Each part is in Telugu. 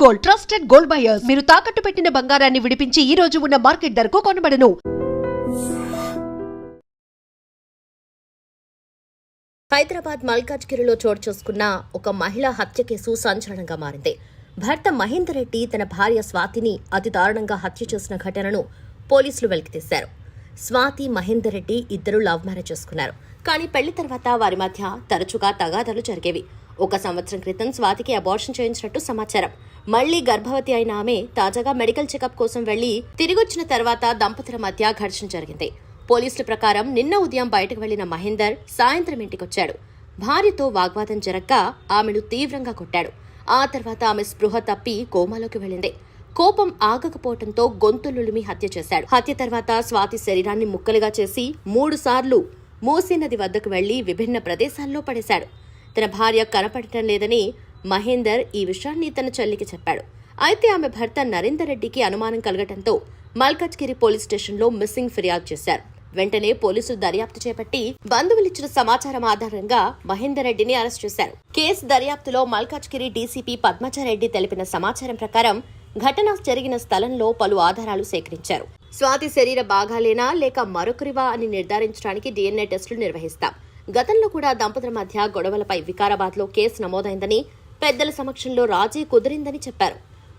గోల్డ్ ట్రస్టెడ్ గోల్డ్ బయర్స్ మీరు తాకట్టు పెట్టిన బంగారాన్ని విడిపించి ఈ రోజు ఉన్న మార్కెట్ ధరకు కొనబడను. హైదరాబాద్ మల్కాజ్గిరిలో చోటు చేసుకున్న ఒక మహిళా హత్య కేసు సంచలనంగా మారింది. భర్త మహేందర్ రెడ్డి తన భార్య స్వాతిని అతి దారుణంగా హత్య చేసిన ఘటనను పోలీసులు వెలికితీశారు. స్వాతి మహేందర్ రెడ్డి ఇద్దరు లవ్ మ్యారేజ్ చేసుకున్నారు. కానీ పెళ్ళి తర్వాత వారి మధ్య తరచుగా తగాదాలు జరిగేవి. ఒక సంవత్సరం క్రితం స్వాతికి అబార్షన్ చేయించినట్టు సమాచారం. మళ్ళీ గర్భవతి అయిన ఆమె తాజాగా మెడికల్ చెకప్ కోసం వెళ్ళి తిరిగొచ్చిన తర్వాత దంపతుల మధ్య ఘర్షణ జరిగింది. పోలీసుల ప్రకారం నిన్న ఉదయం బయటకు వెళ్ళిన మహేందర్ సాయంత్రం ఇంటికొచ్చాడు. భార్యతో వాగ్వాదం జరగ్గా ఆమెను తీవ్రంగా కొట్టాడు. ఆ తర్వాత ఆమె స్పృహ తప్పి కోమాలోకి వెళ్ళింది. కోపం ఆగకపోవడంతో గొంతులులిమి హత్య చేశాడు. హత్య తర్వాత స్వాతి శరీరాన్ని ముక్కలుగా చేసి మూడు సార్లు మూసీ నది వద్దకు వెళ్ళి విభిన్న ప్రదేశాల్లో పడేశాడు. తన భార్య కనపడటం లేదని మహేందర్ ఈ విషయాన్ని తన చెల్లికి చెప్పాడు. అయితే ఆమె భర్త నరేందర్ రెడ్డికి అనుమానం కలగటంతో మల్కజ్గిరి పోలీస్ స్టేషన్లో మిస్సింగ్ ఫిర్యాదు చేశారు. వెంటనే పోలీసులు దర్యాప్తు చేపట్టి బంధువులిచ్చిన సమాచారం ఆధారంగా మహేందర్ రెడ్డిని అరెస్ట్ చేశారు. కేసు దర్యాప్తులో మల్కాజ్గిరి డీసీపీ పద్మచారెడ్డి తెలిపిన సమాచారం ప్రకారం ఘటన జరిగిన స్థలంలో పలు ఆధారాలు సేకరించారు. స్వాతి శరీర భాగాలేనా లేక మరొకరివా అని నిర్ధారించడానికి డీఎన్ఏ టెస్టులు నిర్వహిస్తాం. గతంలో కూడా దంపతుల మధ్య గొడవలపై వికారాబాద్లో కేసు నమోదైందని పెద్దల సమక్షంలో రాజీ కుదిరిందని చెప్పారు.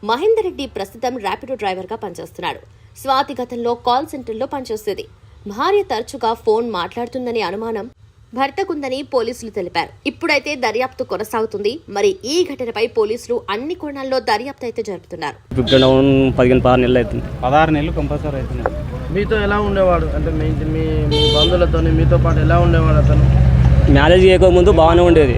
మహేందర్ రెడ్డి ప్రస్తుతం ర్యాపిడో డ్రైవర్గా పనిచేస్తున్నాడు. స్వాతి గతంలో కాల్ సెంటర్లో పనిచేసేది. భార్య తరచుగా ఫోన్ మాట్లాడుతుందనే అనుమానం భర్తకుందని పోలీసులు తెలిపారు. ఇప్పుడైతే దర్యాప్తు కొనసాగుతుంది. మరి ఈ ఘటనపై పోలీసులు అన్ని కోణాల్లో దర్యాప్తు అయితే జరుపుతున్నారు. ఫిఫ్టీ డౌన్ పదిహేను పదహారు నెలలు అవుతుంది. పదహారు నెలలు కంపల్సరీ అవుతున్నాయి మీతో ఎలా ఉండేవాడు అంటే మీ మీ మీ బంధువులతో మీతో పాటు ఎలా ఉండేవాడు అతను మ్యారేజ్ చేయకముందు బాగానే ఉండేది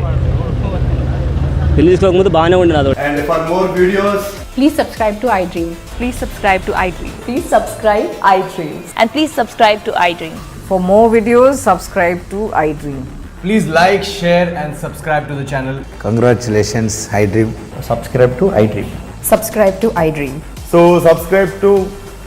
పెళ్ళి తీసుకోకముందు బాగానే ఉండేది అదొకటి And for more videos, Please subscribe to iDream. Please subscribe to iDream. Please subscribe iDream. And please subscribe to iDream. For more videos, subscribe to iDream. please like, share, and subscribe to the channel. Congratulations, iDream. Subscribe to iDream. Subscribe to iDream. So subscribe to